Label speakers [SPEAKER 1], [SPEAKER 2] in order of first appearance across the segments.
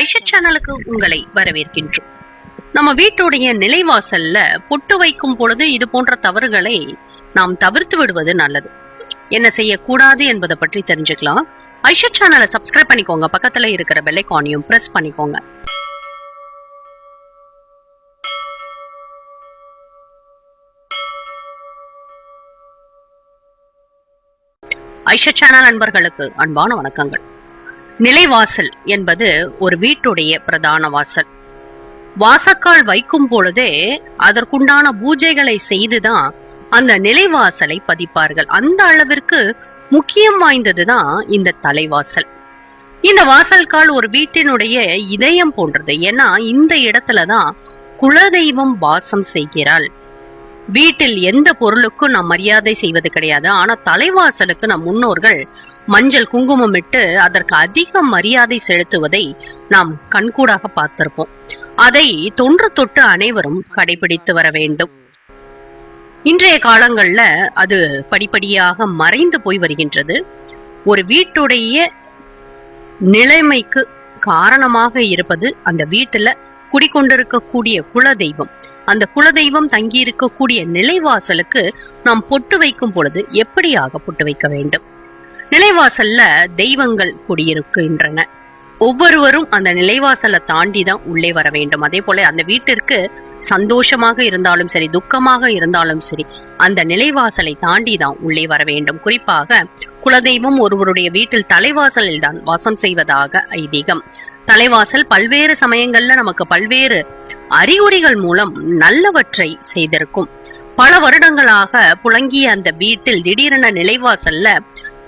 [SPEAKER 1] ஐஷா சேனலுக்கு உங்களை வரவேற்கின்றோம். நம்ம வீட்டுடைய நிலைவாசல்ல பொட்டு வைக்கும் பொழுது இது போன்ற தவறுகளை நாம் தவிர்த்து விடுவது நல்லது. என்ன செய்யக்கூடாது என்பதை பற்றி தெரிஞ்சுக்கலாம். ஐஷா சேனலை சப்ஸ்கிரைப் பண்ணிக்கோங்க. பக்கத்துல இருக்கிற பெல்லைக்கானையும் பிரஸ் பண்ணிக்கோங்க. ஐஷா சேனல் அன்பர்களுக்கு அன்பான வணக்கங்கள். நிலைவாசல் என்பது ஒரு வீட்டுடைய பிரதான வாசல். வாசக்கால் வைக்கும் பொழுதே அதற்குண்டான பூஜைகளை செய்துதான் அந்த நிலைவாசலை பதிப்பார்கள். அந்த அளவிற்கு முக்கியம் வாய்ந்ததுதான் இந்த தலைவாசல். இந்த வாசல்கால் ஒரு வீட்டினுடைய இதயம் போன்றது. ஏன்னா இந்த இடத்துலதான் குலதெய்வம் வாசம் செய்கிறாள். வீட்டில் எந்த பொருளுக்கும் நாம் மரியாதை செய்வது கிடையாது. ஆனா தலைவாசலுக்கு நம் முன்னோர்கள் மஞ்சள் குங்குமம் இட்டு அதற்கு அதிக மரியாதை செலுத்துவதை நாம் கண்கூடாக பார்த்திருப்போம். அதை தொன்று தொட்டு அனைவரும் கடைபிடித்து வர வேண்டும். இன்றைய காலங்கள்ல அது படிப்படியாக மறைந்து போய் வருகின்றது. ஒரு வீட்டுடைய நிலைமைக்கு காரணமாக இருப்பது அந்த வீட்டுல குடிக்கொண்டிருக்கக்கூடிய குலதெய்வம். அந்த குலதெய்வம் தங்கி இருக்கக்கூடிய நிலைவாசலுக்கு நாம் பொட்டு வைக்கும் பொழுது எப்படியாக பொட்டு வைக்க வேண்டும்? நிலைவாசல்ல தெய்வங்கள் குடியிருக்கின்றன. ஒவ்வொருவரும் அந்த நிலைவாசலை தாண்டி தான் உள்ளே வர வேண்டும். அதே போல அந்த வீட்டிற்கு சந்தோஷமாக இருந்தாலும் சரி துக்கமாக இருந்தாலும் சரி அந்த நிலைவாசலை தாண்டி தான் உள்ளே வர வேண்டும். குறிப்பாக குலதெய்வம் ஒருவருடைய வீட்டில் தலைவாசலில் தான் வாசம் செய்வதாக ஐதீகம். தலைவாசல் பல்வேறு சமயங்கள்ல நமக்கு பல்வேறு அறிகுறிகள் மூலம் நல்லவற்றை செய்திருக்கும். பல வருடங்களாக புழங்கிய அந்த வீட்டில் திடீரென நிலைவாசல்ல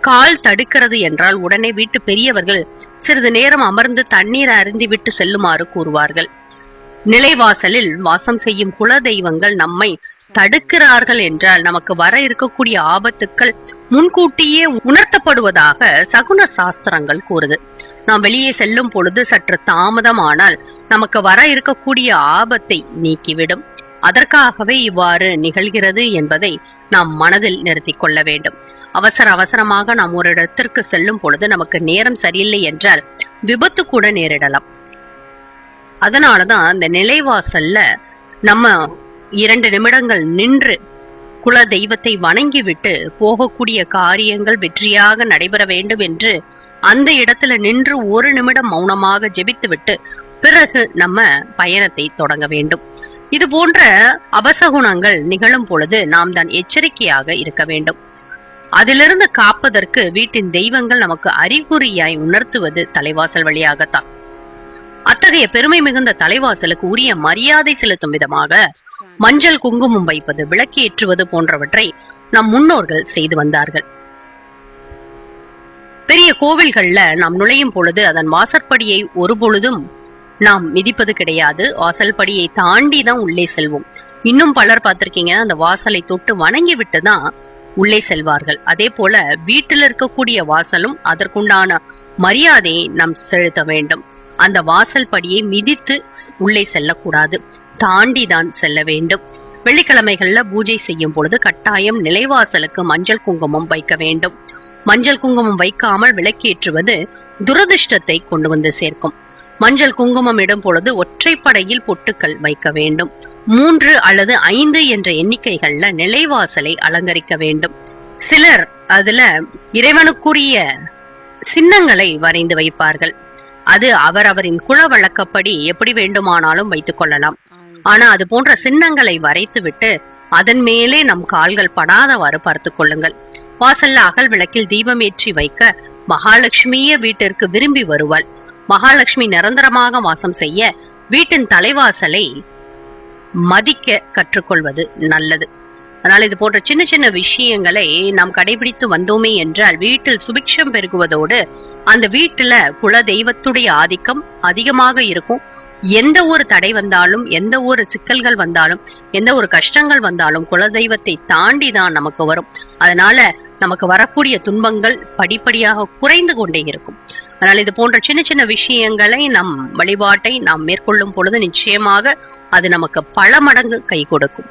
[SPEAKER 1] கால் தடுக்கிறது என்றால் உடனே வீட்டு பெரியவர்கள் சிறிது நேரம் அமர்ந்து தண்ணீர் அருந்திவிட்டு செல்லுமாறு கூறுவார்கள். நிலைவாசலில் வாசம் செய்யும் குல தெய்வங்கள் நம்மை தடுக்கிறார்கள் என்றால் நமக்கு வர இருக்கக்கூடிய ஆபத்துக்கள் முன்கூட்டியே உணர்த்தப்படுவதாக சகுன சாஸ்திரங்கள் கூறுது. நாம் வெளியே செல்லும் பொழுது சற்று தாமதமானால் நமக்கு வர இருக்கக்கூடிய ஆபத்தை நீக்கிவிடும். அதற்காகவே இவ்வாறு நிகழ்கிறது என்பதை நாம் மனதில் நிறுத்திக் கொள்ள வேண்டும். அவசர அவசரமாக நாம் ஒரு இடத்திற்கு செல்லும் பொழுது நமக்கு நேரம் சரியில்லை என்றால் விபத்து கூட நேரிடலாம். அதனாலதான் அந்த நிலைவாசல்ல நம்ம இரண்டு நிமிடங்கள் நின்று குல தெய்வத்தை வணங்கிவிட்டு போகக்கூடிய காரியங்கள் வெற்றியாக நடைபெற வேண்டும் என்று அந்த இடத்துல நின்று ஒரு நிமிடம் மௌனமாக ஜெபித்துவிட்டு பிறகு நம்ம பயணத்தை தொடங்க வேண்டும். இது போன்ற அபசகுணங்கள் நிகழும் பொழுது நாம் தான் எச்சரிக்கையாக இருக்க வேண்டும். அதிலிருந்து காப்பதற்கு வீட்டின் தெய்வங்கள் நமக்கு அறிகுறியாய் உணர்த்துவது தலைவாசல் வழியாகத்தான். அத்தகைய பெருமை மிகுந்த தலைவாசலுக்கு உரிய மரியாதை செலுத்தும் விதமாக மஞ்சள் குங்குமம் வைப்பது விளக்கேற்றுவது போன்றவற்றை நம் முன்னோர்கள் செய்து வந்தார்கள். பெரிய கோவில்கள்ல நாம் நுழையும் பொழுது அதன் வாசற்படியை ஒரு பொழுதும் நாம் மிதிப்பது கிடையாது. வாசல் படியை தாண்டி தான் உள்ளே செல்வோம். இன்னும் பலர் பார்த்திருக்கீங்கன்னா அந்த வாசலை தொட்டு வணங்கி விட்டு தான் உள்ளே செல்வார்கள். அதே போல வீட்டில் இருக்கக்கூடிய வாசலும் அதற்குண்டான மரியாதையை நாம் செலுத்த வேண்டும். அந்த வாசல் படியை மிதித்து உள்ளே செல்லக்கூடாது. தாண்டி தான் செல்ல வேண்டும். வெள்ளிக்கிழமைகள்ல பூஜை செய்யும் பொழுது கட்டாயம் நிலைவாசலுக்கு மஞ்சள் குங்குமம் வைக்க வேண்டும். மஞ்சள் குங்குமம் வைக்காமல் விளக்கேற்றுவது துரதிர்ஷ்டத்தை கொண்டு வந்து சேர்க்கும். மஞ்சள் குங்குமம் இடும் பொழுது ஒற்றைப்படையில் பொட்டுக்கள் வைக்க வேண்டும். மூன்று அல்லது ஐந்து என்ற எண்ணிக்கைகள்ல நிலைவாசலை அலங்கரிக்க வேண்டும். சிலர் அதுல இறைவனுக்குரிய சின்னங்களை வரைந்து வைப்பார்கள். அது அவரவரின் குல வழக்கப்படி எப்படி வேண்டுமானாலும் வைத்துக் கொள்ளலாம். ஆனா அது போன்ற சின்னங்களை வரைத்துவிட்டு அதன் மேலே நம் கால்கள் படாதவாறு பார்த்து கொள்ளுங்கள். வாசல்ல அகல் விளக்கில் தீபமேற்றி வைக்க மகாலட்சுமியே வீட்டிற்கு விரும்பி வருவாள். மகாலட்சுமி நிரந்தரமாக வாசம் செய்ய வீட்டின் தலைவாசலை மதிக்க கற்றுக்கொள்வது நல்லது. அதனால இது போன்ற சின்ன சின்ன விஷயங்களை நாம் கடைபிடித்து வந்தோமே என்றால் வீட்டில் சுபிக்ஷம் பெருகுவதோடு அந்த வீட்டுல குல தெய்வத்துடைய ஆதிக்கம் அதிகமாக இருக்கும். எந்த ஒரு தடை வந்தாலும் எந்த ஒரு சிக்கல்கள் வந்தாலும் எந்த ஒரு கஷ்டங்கள் வந்தாலும் குலதெய்வத்தை தாண்டி தான் நமக்கு வரும். அதனால நமக்கு வரக்கூடிய துன்பங்கள் படிப்படியாக குறைந்து கொண்டே இருக்கும். அதனால் இது போன்ற சின்ன சின்ன விஷயங்களை நம் வழிபாட்டை நாம் மேற்கொள்ளும் பொழுது நிச்சயமாக அது நமக்கு பல மடங்கு கை கொடுக்கும்.